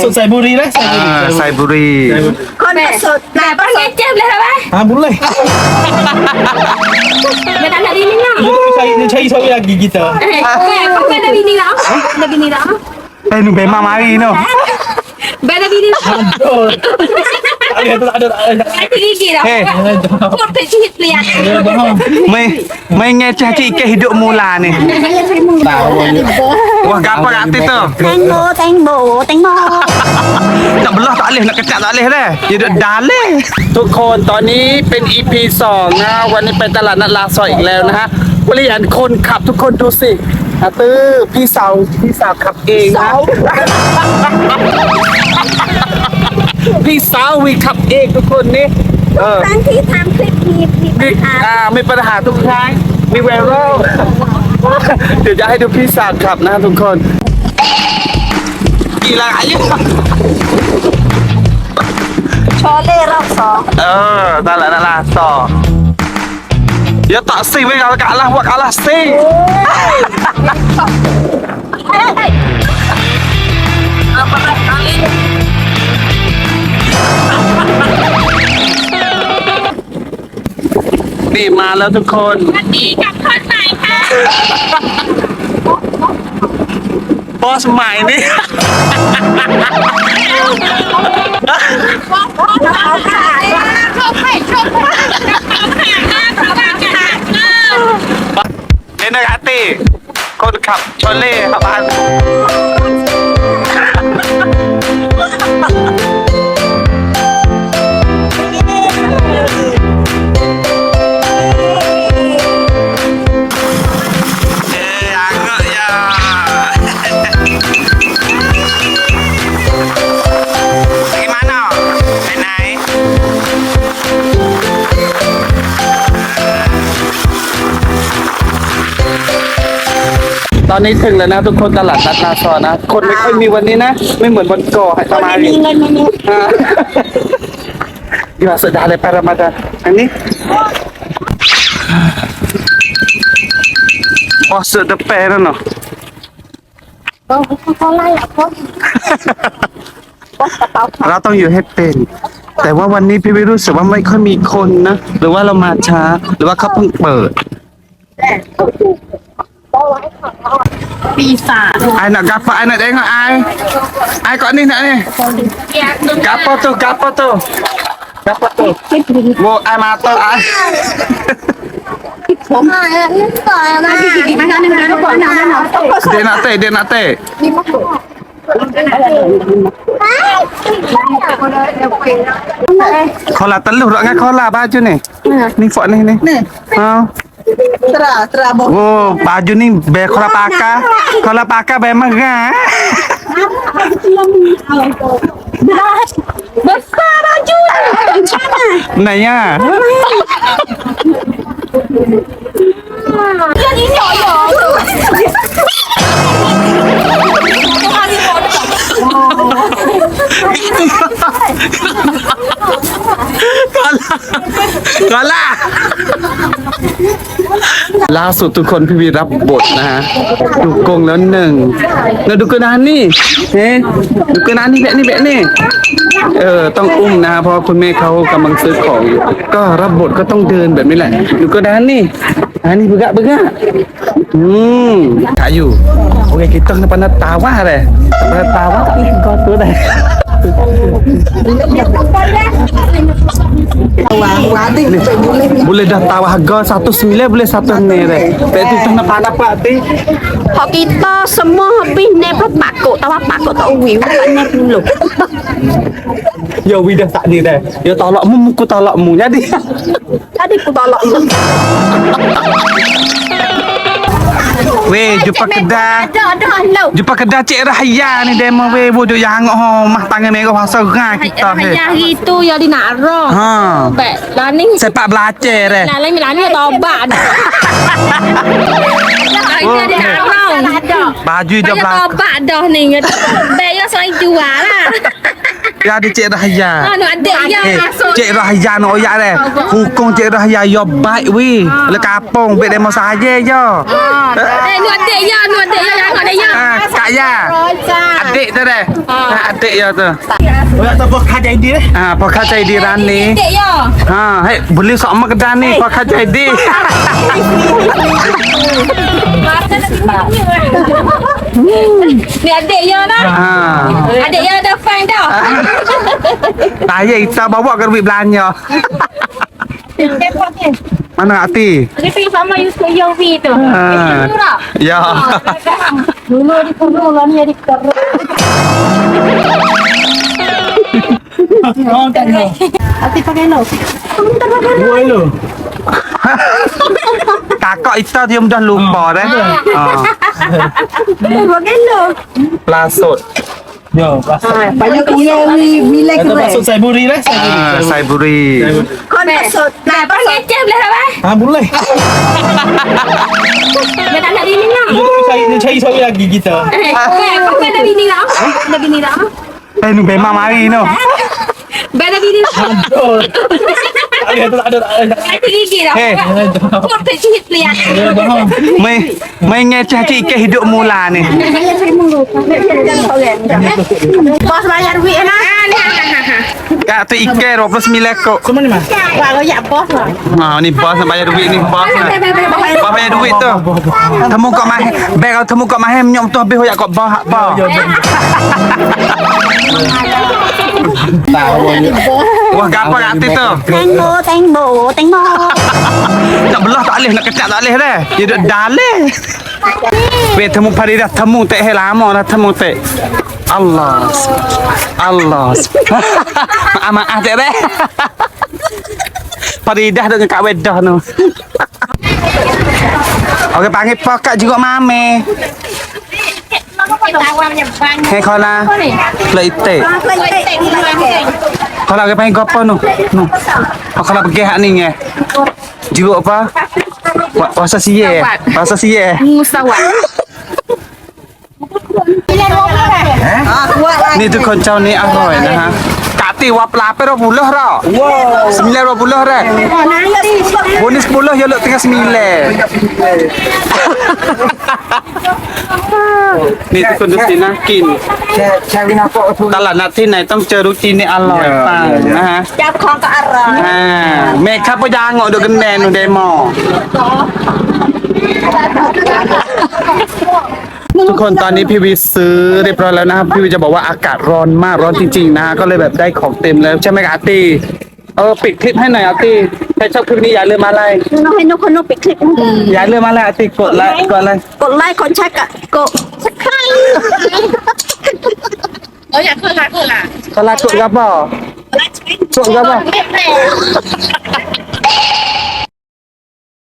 Maksud saya buri lah Saya buri อ่าไซบุรี คนประสด Dah panggil jam dah apa? Ah boleh Dia tak nak bini lah. Dia cari, dia cari suami lagi kita Eh, eh, kau ada bini lah? Ada bini lah? เป็นเบมามารีเนาะ Ada bini lah? Aduh Tak ada tak ada tak ada Nanti gigi dah. Eh. Kau pecah lihat. ไม่ไม่ไงจะ ที่ ke hidup mula ni Tahu wah gapo kat tu แตงโมแตงโมแตงโม nak belah tak boleh nak kecak tak boleh dah dia duduk dalih ทุกคนตอนนี้เป็น EP 2นะวันนี้ไปตลาดนัดลาซอยอีกแล้วนะฮะบริยานคนขับทุกคนดูสิอาตื้อพี่สาวพี่สาวขับเองนะ พี่สาววีขับเองทุกคนนี่เออครั้งที่ทำคลิปมีมีปัมีญหาอ่ามีปัญหาทุกครั้งมีไวรัลเดี๋ยวจะให้ดูพี่สาวขับนะทุกคนกี่ละอายุโชเล่รอบสองเออนั่นแหละนั่นแหละต่ออย่าต่อสิไว้กับกี่มาแล้วทุกคน วันนี้กับคนใหม่ค่ะบอสใหม่นี่ เขาขายชอบไข่ชอบไข่เอาขายมากเขาขายมากเออ นี่นะครับตีคนขับชอลเล่ครับอั ตอนนี้ถึงแล้วนะทุกคนตลาดนัดนาซอนะ คนไม่ค่อยมีวันนี้นะ ไม่เหมือนวันก่อนประมาณมีนี้เงินไหมเนี่ยอ่า Ya sudah lepas Ramadan. Ini Puasa depan no. โอ้เขาไล่อะเขากระเป๋าเราต้องอยู่ให้เป็น แต่ว่าวันนี้พี่วิรู้สึกว่าไม่ค่อยมีคนนะ หรือว่าเรามาช้า หรือว่าเขาเพิ่งเปิด ปีศาจ ไอ้น่ะกาปะไอ้น่ะเด้งไอ้ไอ้ก่อนนี่นะนี่ อยากดู กาปะตุกาปะตุกาปะตุโวไอ้มาตุไอ้ ผมอ่ะนี่ต่อยมา ดีมากนะนะก่อนนะนะ เดยวnak teh, dia nak Khola tấn lục rõ ngay khola baju ni. Ni fok ni ni. Ha. Tera, tera boh. Oh, baju ni be khola pakai. Khola pakai be megah. Besar baju ni. Bencana. Nah ya. Dia ni nhỏ nhỏ. Kola. ล่าสุดทุกคนพี่วีรับบทนะฮะดูกงแล้วหนึ่งแล้วดูกระดานนี่เฮ้ดูกระดานนี่แบบนี้แบบนี้เออต้องอุ้มนะฮะเพราะคุณแม่เขากำลังซื้อของอยู่ก็รับบทก็ต้องเดินแบบนี้แหละดูกระดานนี่อันนี้ begak begak hmm kayu oke kita kenapa nak tawa deh kenapa tawa tapi kau tuh deh boleh dah tawa harga satu sembilan boleh satu ni deh berarti tu nak apa ti Họ kita semua habis nep pak kok tawa pak kok tak uwi nep dulu. Ya widah tak ni dah. Ya tolakmu muku tolakmu jadi. Tadi aku tolak lu. Weh, jumpa kedai. Ada ada lu. Jumpa kedai Cik Rahaya ni demo weh bodoh yang hangok ho mah tangan merah pasal gerai kita he. Hayah gitu ya di naro. Ha. Bek laning Sepak belajar eh. Nah, lain lain tobat. Ada di naro. Ada. Baju dia belakang. tobat dah ni. Bek ya selain jual lah. Ya ada Cik Rahaya. Anu adik yang Eh, masuk. Cik Rahaya nak oyak deh. Hukum Cik Rahaya yo baik wi. Le kapung bet demo saja je. Eh, nu adik ya, nu adik ya, jangan ada ya. Ah, Kak Ya. Adik tu deh. Ah, Adik ya tu. Oh, tak tahu kah jadi deh. Ah, pakai cai di rani. Adik ya. Ha, hei, beli sok mak kedan ni pakai cai di. Ni adik ya dah. Ha. Adik ya dah fine dah. Saya kita bawa ke duit belanja. Mana hati? Dia pergi sama Yusuf Yofi tu. Ha. Ya. Dulu di kurung lah ni di kurung. Tak tahu. Hati pakai lo. Dua lo. Kakak kita dia mudah lupa dah. Ha. Pakai lo. Plasut. Yo, pasal. Banyak kira bila Kata masuk saya buri lah. Ah, saya buri. Kau masuk. Nah, pas ngeceh boleh tak, Bang? Ah, boleh. Dia tak nak bini lah. Kita cari cari suami lagi kita. Eh, kau ada bini lah? Ada bini lah? Eh, ni memang mari no. Ada bini lah? Oh. Ada ada ada. Ada gigi lah. Eh. Kau tercihit lihat. Mai mai ngeceh cik hidup mula ni. Bos bayar duit lah. Kak tu ikan 29 kok. Semua ni mah. Wah, royak bos lah. Ha ni bos nak bayar duit ni bos. Bos bayar duit tu. Temu kok mah. Beg kau temu kok mah nyom tu habis hoyak kok bos hak Wah gapo kat hati tu? Tengbo, tengbo, tengbo. Tak belah tak boleh nak kecak tak boleh dah. Dia duduk dalih. Weh temu pari dah temu tak lama dah temu tak. Allah. Allah. Maaf maaf tak dah. Pari dah dengan kak wedah tu. Okey panggil pakak juga mame. Hey, kola. Plaite. Kola ke pahin gopo no. No. Oh, kola pegeh ning ya. Eh. Jiwo apa? Wasa siye. Eh. Wasa siye. Eh. Mustawa. Ni tu koncaw ni ahoy na ha. mati wap lapar buluh ra. Wow. Sembilan ra buluh ra. Bonus buluh ya lebih tengah sembilan. Ini tu kena sinakin. Cari nak nampak tu. Tak lah, nak sinai. Tengok ceruk sini alam. Ya, ya, ya. Jangan kong ke arah. Haa. Mekah pun jangan. Dia gendeng tu demo. ทุกคนตอนนี้พี่วีซื้อเรียบร้อยแล้วนะครับพี่วีจะบอกว่าอากาศร้อนมากร้อนจริงๆนะก็เลยแบบได้ของเต็มแล้วใช่ไหมอาร์ตี้เออปิดคลิปให้หน่อยอาร์ตี้ใครชอบคลิปนี้อย่าลืมอะไรน้องให้นกคนนกปิดคลิปนะอย่าลืมอะไรอาร์ตี้กดไลค์กดไลค์กดไลค์คนแชักะกดชักใครเอออยากขึ้นละขึ้นละก็ละชุดกระเป๋าชุดกระเป๋า